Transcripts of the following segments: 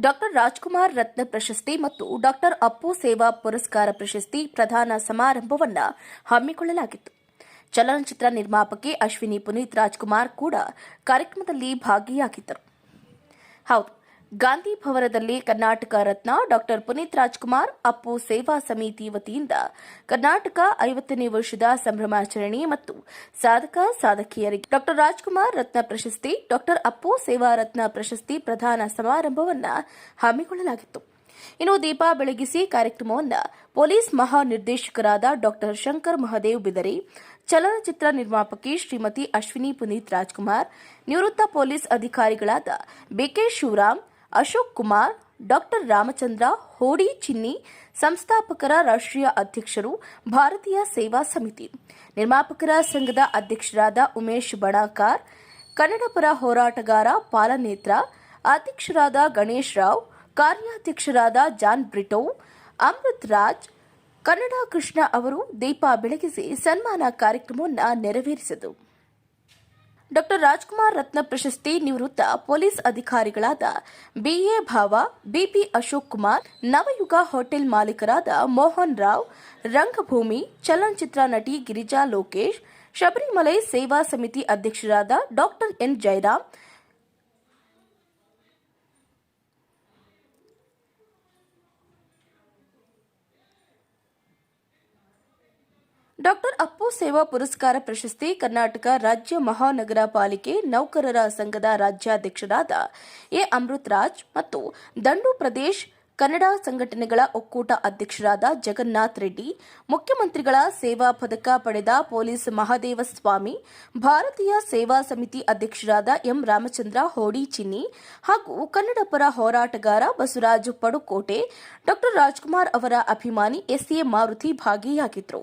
Doctor Rajkumar ರತ್ನ ಪ್ರಶಸ್ತಿ ಮತ್ತು doctor Appu ಸೇವಾ ಪುರಸ್ಕಾರ ಪ್ರಶಸ್ತಿ ಪ್ರದಾನ ಸಮಾರಂಭವನ್ನ ಹಮ್ಮಿಕೊಳ್ಳಲಾಗಿತ್ತು. ಚಲನಚಿತ್ರ ನಿರ್ಮಾಪಕಿ ಅಶ್ವಿನಿ ಪುನೀತ್ ರಾಜ್ಕುಮಾರ್ ಕೂಡ ಕಾರ್ಯಕ್ರಮದಲ್ಲಿ ಭಾಗಿಯಾಗಿದ್ದರು. ಹೌದು ಗಾಂಧಿ ಭವನದಲ್ಲಿ ಕರ್ನಾಟಕ ರತ್ನ ಡಾಕ್ಟರ್ ಪುನೀತ್ ರಾಜ್ಕುಮಾರ್, ಅಪ್ಪು ಸೇವಾ ಸಮಿತಿ ವತಿಯಿಂದ ಕರ್ನಾಟಕ ಐವತ್ತನೇ ವರ್ಷದ ಸಂಭ್ರಮಾಚರಣೆ ಮತ್ತು ಸಾಧಕ ಸಾಧಕಿಯರಿಗೆ ಡಾಕ್ಟರ್ ರಾಜ್ಕುಮಾರ್ ರತ್ನ ಪ್ರಶಸ್ತಿ, ಡಾಕ್ಟರ್ ಅಪ್ಪು ಸೇವಾ ರತ್ನ ಪ್ರಶಸ್ತಿ ಪ್ರದಾನ ಸಮಾರಂಭವನ್ನು ಹಮ್ಮಿಕೊಳ್ಳಲಾಗಿತ್ತು. ಇನ್ನು ದೀಪ ಬೆಳಗಿಸಿ ಕಾರ್ಯಕ್ರಮವನ್ನು ಪೊಲೀಸ್ ಮಹಾನಿರ್ದೇಶಕರಾದ ಡಾಕ್ಟರ್ ಶಂಕರ್ ಮಹದೇವ್ ಬಿದರಿ, ಚಲನಚಿತ್ರ ನಿರ್ಮಾಪಕಿ ಶ್ರೀಮತಿ ಅಶ್ವಿನಿ ಪುನೀತ್ ರಾಜ್ಕುಮಾರ್, ನಿವೃತ್ತ ಪೊಲೀಸ್ ಅಧಿಕಾರಿಗಳಾದ B K Shivaram Ashok Kumar, doctor Ramachandra, Hodi Chinni, ಸಂಸ್ಥಾಪಕರ ರಾಷ್ಟ್ರೀಯ ಅಧ್ಯಕ್ಷರು, ಭಾರತೀಯ ಸೇವಾ ಸಮಿತಿ. ನಿರ್ಮಾಪಕರ ಸಂಘದ ಅಧ್ಯಕ್ಷರಾದ ಉಮೇಶ್ ಬಣಾಕಾರ್ ಕನ್ನಡಪರ ಹೋರಾಟಗಾರ ಪಾಲನೇತ್ರ, ಅಧ್ಯಕ್ಷರಾದ ಗಣೇಶ್ ರಾವ್, ಕಾರ್ಯಾಧ್ಯಕ್ಷರಾದ ಜಾನ್ ಬ್ರಿಟೋ, ಅಮೃತ್ ರಾಜ್, ಕನ್ನಡ ಕೃಷ್ಣ ಅವರು ದೀಪ ಬೆಳಗಿಸಿ ಸನ್ಮಾನ ಕಾರ್ಯಕ್ರಮವನ್ನು ನೆರವೇರಿಸಿದರು. ಡಾಕ್ಟರ್ ರಾಜ್ಕುಮಾರ್ ರತ್ನ ಪ್ರಶಸ್ತಿ ನಿವೃತ್ತ ಪೊಲೀಸ್ ಅಧಿಕಾರಿಗಳಾದ BA Bhava, BP Ashok Kumar, Navayuga hotel ಮಾಲೀಕರಾದ Mohan Rao, ರಂಗಭೂಮಿ, ಚಲನಚಿತ್ರ ನಟಿ ಗಿರಿಜಾ ಲೋಕೇಶ್, ಶಬರಿಮಲೈ ಸೇವಾ ಸಮಿತಿ ಅಧ್ಯಕ್ಷರಾದ doctor N Jayaram doctor Appu Seva ಪುರಸ್ಕಾರ ಪ್ರಶಸ್ತಿ ಕರ್ನಾಟಕ ರಾಜ್ಯ ಮಹಾನಗರ ಪಾಲಿಕೆ ನೌಕರರ ಸಂಘದ ರಾಜ್ಯಾಧ್ಯಕ್ಷರಾದ ಎ. ಅಮೃತ್ ರಾಜ್ ಮತ್ತು ದಂಡು ಪ್ರದೇಶ್ ಕನ್ನಡ ಸಂಘಟನೆಗಳ ಒಕ್ಕೂಟ ಅಧ್ಯಕ್ಷರಾದ ಜಗನ್ನಾಥ್ ರೆಡ್ಡಿ, ಮುಖ್ಯಮಂತ್ರಿಗಳ ಸೇವಾ ಪದಕ ಪಡೆದ ಪೊಲೀಸ್ ಮಹಾದೇವಸ್ವಾಮಿ, ಭಾರತೀಯ ಸೇವಾ ಸಮಿತಿ ಅಧ್ಯಕ್ಷರಾದ ಎಂ. ರಾಮಚಂದ್ರ ಹೋಡಿ ಚಿನ್ನಿ ಹಾಗೂ ಕನ್ನಡ ಪರ ಹೋರಾಟಗಾರ ಬಸವರಾಜ್ ಪಡುಕೋಟೆ, ಡಾಕ್ಟರ್ ರಾಜ್ಕುಮಾರ್ ಅವರ ಅಭಿಮಾನಿ ಎಸ್ಎ ಮಾರುತಿ ಭಾಗಿಯಾಗಿದ್ದರು.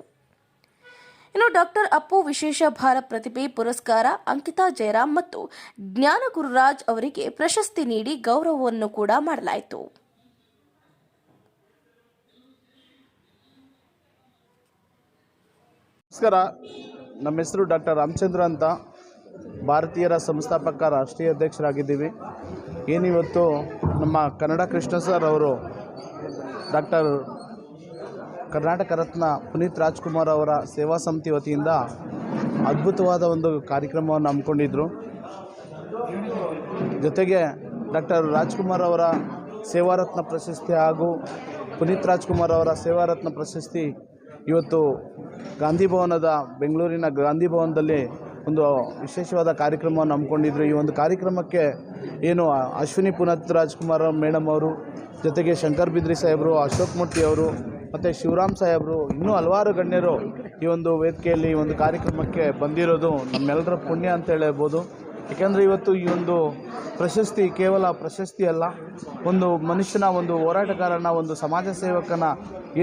ಇನ್ನು ಡಾಕ್ಟರ್ ಅಪ್ಪು ವಿಶೇಷ ಭಾರ ಪ್ರತಿಭೆ ಪುರಸ್ಕಾರ ಅಂಕಿತಾ ಜಯರಾಮ್ ಮತ್ತು ಜ್ಞಾನ ಗುರುರಾಜ್ ಅವರಿಗೆ ಪ್ರಶಸ್ತಿ ನೀಡಿ ಗೌರವವನ್ನು ಕೂಡ ಮಾಡಲಾಯಿತು. ನಮಸ್ಕಾರ. ನಮ್ಮ ಹೆಸರು ಡಾಕ್ಟರ್ ರಾಮಚಂದ್ರ ಅಂತ. ಭಾರತೀಯರ ಸಂಸ್ಥಾಪಕ, ರಾಷ್ಟ್ರೀಯ ಅಧ್ಯಕ್ಷರಾಗಿದ್ದೀವಿ. ಏನಿವತ್ತು ನಮ್ಮ ಕನ್ನಡ ಕೃಷ್ಣ ಸರ್ ಅವರು ಡಾಕ್ಟರ್ ಕರ್ನಾಟಕ ರತ್ನ ಪುನೀತ್ ರಾಜ್ಕುಮಾರ್ ಅವರ ಸೇವಾ ಸಮಿತಿ ವತಿಯಿಂದ ಅದ್ಭುತವಾದ ಒಂದು ಕಾರ್ಯಕ್ರಮವನ್ನು ಹಮ್ಮಿಕೊಂಡಿದ್ದರು ಜೊತೆಗೆ ಡಾಕ್ಟರ್ ರಾಜ್ಕುಮಾರ್ ಅವರ ಸೇವಾರತ್ನ ಪ್ರಶಸ್ತಿ ಹಾಗೂ ಪುನೀತ್ ರಾಜ್ಕುಮಾರ್ ಅವರ ಸೇವಾರತ್ನ ಪ್ರಶಸ್ತಿ ಇವತ್ತು ಗಾಂಧಿ ಭವನದ ಬೆಂಗಳೂರಿನ ಗಾಂಧಿ ಭವನದಲ್ಲಿ ಒಂದು ವಿಶೇಷವಾದ ಕಾರ್ಯಕ್ರಮವನ್ನು ಹಮ್ಮಿಕೊಂಡಿದ್ರು. ಈ ಒಂದು ಕಾರ್ಯಕ್ರಮಕ್ಕೆ ಏನು ಅಶ್ವಿನಿ ಪುನತ್ ರಾಜ್ಕುಮಾರ್ ಮೇಡಮ್ ಅವರು, ಜೊತೆಗೆ ಶಂಕರ್ ಬಿದ್ರಿ ಸಾಹೇಬರು, ಅಶೋಕ್ ಮೂರ್ತಿ ಅವರು ಮತ್ತು ಶಿವರಾಮ್ ಸಾಹೇಬರು ಇನ್ನೂ ಹಲವಾರು ಗಣ್ಯರು ಈ ಒಂದು ವೇದಿಕೆಯಲ್ಲಿ ಒಂದು ಕಾರ್ಯಕ್ರಮಕ್ಕೆ ಬಂದಿರೋದು ನಮ್ಮೆಲ್ಲರ ಪುಣ್ಯ ಅಂತ ಹೇಳ್ಬೋದು. ಏಕೆಂದರೆ ಇವತ್ತು ಈ ಒಂದು ಪ್ರಶಸ್ತಿ ಕೇವಲ ಪ್ರಶಸ್ತಿ ಅಲ್ಲ, ಒಂದು ಮನುಷ್ಯನ ಒಂದು ಹೋರಾಟಗಾರನ, ಒಂದು ಸಮಾಜ ಸೇವಕನ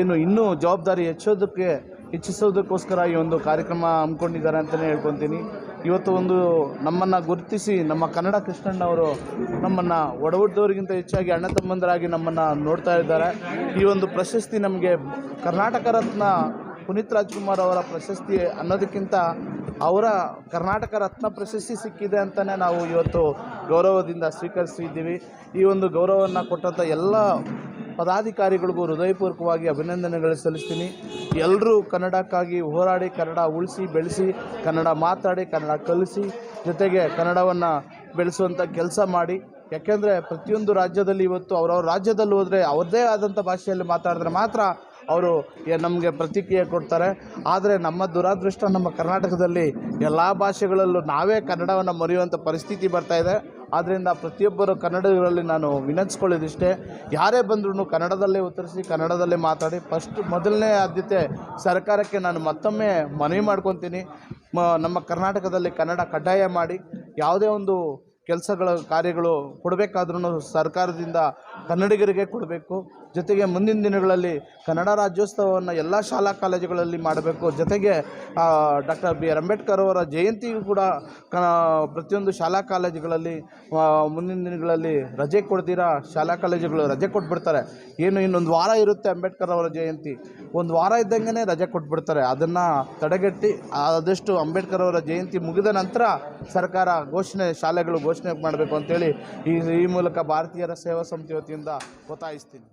ಏನು ಇನ್ನೂ ಜವಾಬ್ದಾರಿ ಹೆಚ್ಚೋದಕ್ಕೆ, ಹೆಚ್ಚಿಸೋದಕ್ಕೋಸ್ಕರ ಈ ಒಂದು ಕಾರ್ಯಕ್ರಮ ಹಮ್ಮಿಕೊಂಡಿದ್ದಾರೆ ಅಂತಲೇ ಹೇಳ್ಕೊತೀನಿ. ಇವತ್ತು ಒಂದು ನಮ್ಮನ್ನು ಗುರುತಿಸಿ ನಮ್ಮ ಕನ್ನಡ ಕೃಷ್ಣಣ್ಣವರು ನಮ್ಮನ್ನು ಒಡಹುಟ್ಟಿದವರಿಗಿಂತ ಹೆಚ್ಚಾಗಿ ಅಣ್ಣ ತಮ್ಮಂದರಾಗಿ ನಮ್ಮನ್ನು ನೋಡ್ತಾ ಇದ್ದಾರೆ. ಈ ಒಂದು ಪ್ರಶಸ್ತಿ ನಮಗೆ ಕರ್ನಾಟಕ ರತ್ನ ಪುನೀತ್ ರಾಜ್ಕುಮಾರ್ ಅವರ ಪ್ರಶಸ್ತಿ ಅನ್ನೋದಕ್ಕಿಂತ ಅವರ ಕರ್ನಾಟಕ ರತ್ನ ಪ್ರಶಸ್ತಿ ಸಿಕ್ಕಿದೆ ಅಂತಲೇ ನಾವು ಇವತ್ತು ಗೌರವದಿಂದ ಸ್ವೀಕರಿಸಿದ್ದೀವಿ. ಈ ಒಂದು ಗೌರವವನ್ನು ಕೊಟ್ಟಂಥ ಎಲ್ಲ ಪದಾಧಿಕಾರಿಗಳಿಗೂ ಹೃದಯಪೂರ್ವಕವಾಗಿ ಅಭಿನಂದನೆಗಳು ಸಲ್ಲಿಸ್ತೀನಿ. ಎಲ್ಲರೂ ಕನ್ನಡಕ್ಕಾಗಿ ಹೋರಾಡಿ, ಕನ್ನಡ ಉಳಿಸಿ, ಬೆಳೆಸಿ, ಕನ್ನಡ ಮಾತಾಡಿ, ಕನ್ನಡ ಕಲಿಸಿ, ಜೊತೆಗೆ ಕನ್ನಡವನ್ನು ಬೆಳೆಸುವಂಥ ಕೆಲಸ ಮಾಡಿ. ಯಾಕೆಂದರೆ ಪ್ರತಿಯೊಂದು ರಾಜ್ಯದಲ್ಲಿ ಇವತ್ತು ಅವರವ್ರ ರಾಜ್ಯದಲ್ಲಿ ಹೋದರೆ ಅವ್ರದ್ದೇ ಆದಂಥ ಭಾಷೆಯಲ್ಲಿ ಮಾತಾಡಿದ್ರೆ ಮಾತ್ರ ಅವರು ನಮಗೆ ಪ್ರತಿಕ್ರಿಯೆ ಕೊಡ್ತಾರೆ. ಆದರೆ ನಮ್ಮ ದುರಾದೃಷ್ಟ ನಮ್ಮ ಕರ್ನಾಟಕದಲ್ಲಿ ಎಲ್ಲ ಭಾಷೆಗಳಲ್ಲೂ ನಾವೇ ಕನ್ನಡವನ್ನು ಮರೆಯುವಂಥ ಪರಿಸ್ಥಿತಿ ಬರ್ತಾ ಇದೆ. ಆದ್ದರಿಂದ ಪ್ರತಿಯೊಬ್ಬರು ಕನ್ನಡಿಗರಲ್ಲಿ ನಾನು ವಿನಂತಿಸ್ಕೊಳ್ಳೋದಿಷ್ಟೇ, ಯಾರೇ ಬಂದ್ರೂ ಕನ್ನಡದಲ್ಲೇ ಉತ್ತರಿಸಿ, ಕನ್ನಡದಲ್ಲೇ ಮಾತಾಡಿ ಫಸ್ಟ್ ಮೊದಲನೇ ಆದ್ಯತೆ ಸರ್ಕಾರಕ್ಕೆ ನಾನು ಮತ್ತೊಮ್ಮೆ ಮನವಿ ಮಾಡ್ಕೊತೀನಿ. ನಮ್ಮ ಕರ್ನಾಟಕದಲ್ಲಿ ಕನ್ನಡ ಕಡ್ಡಾಯ ಮಾಡಿ, ಯಾವುದೇ ಒಂದು ಕೆಲಸಗಳ, ಕಾರ್ಯಗಳು ಕೊಡಬೇಕಾದ್ರೂ ಸರ್ಕಾರದಿಂದ ಕನ್ನಡಿಗರಿಗೆ ಕೊಡಬೇಕು. ಜೊತೆಗೆ ಮುಂದಿನ ದಿನಗಳಲ್ಲಿ ಕನ್ನಡ ರಾಜ್ಯೋತ್ಸವವನ್ನು ಎಲ್ಲ ಶಾಲಾ ಕಾಲೇಜುಗಳಲ್ಲಿ ಮಾಡಬೇಕು. ಜೊತೆಗೆ ಡಾಕ್ಟರ್ ಬಿ ಆರ್ ಅಂಬೇಡ್ಕರ್ ಅವರ ಜಯಂತಿಯೂ ಕೂಡ ಕ ಪ್ರತಿಯೊಂದು ಶಾಲಾ ಕಾಲೇಜುಗಳಲ್ಲಿ ಮುಂದಿನ ದಿನಗಳಲ್ಲಿ ರಜೆ ಕೊಡ್ತೀರಾ? ಶಾಲಾ ಕಾಲೇಜುಗಳು ರಜೆ ಕೊಟ್ಬಿಡ್ತಾರೆ. ಏನು ಇನ್ನೊಂದು ವಾರ ಇರುತ್ತೆ ಅಂಬೇಡ್ಕರ್ ಅವರ ಜಯಂತಿ. ಒಂದು ವಾರ ಇದ್ದಂಗೆ ರಜೆ ಕೊಟ್ಬಿಡ್ತಾರೆ. ಅದನ್ನು ತಡೆಗಟ್ಟಿ, ಆದಷ್ಟು ಅಂಬೇಡ್ಕರ್ ಅವರ ಜಯಂತಿ ಮುಗಿದ ನಂತರ ಸರ್ಕಾರ ಘೋಷಣೆ, ಶಾಲೆಗಳು ಘೋಷಣೆ ಮಾಡಬೇಕು ಅಂತೇಳಿ ಈ ಈ ಮೂಲಕ ಭಾರತೀಯರ ಸೇವಾ ಸಮಿತಿ ವತಿಯಿಂದ ಒತ್ತಾಯಿಸ್ತೀನಿ.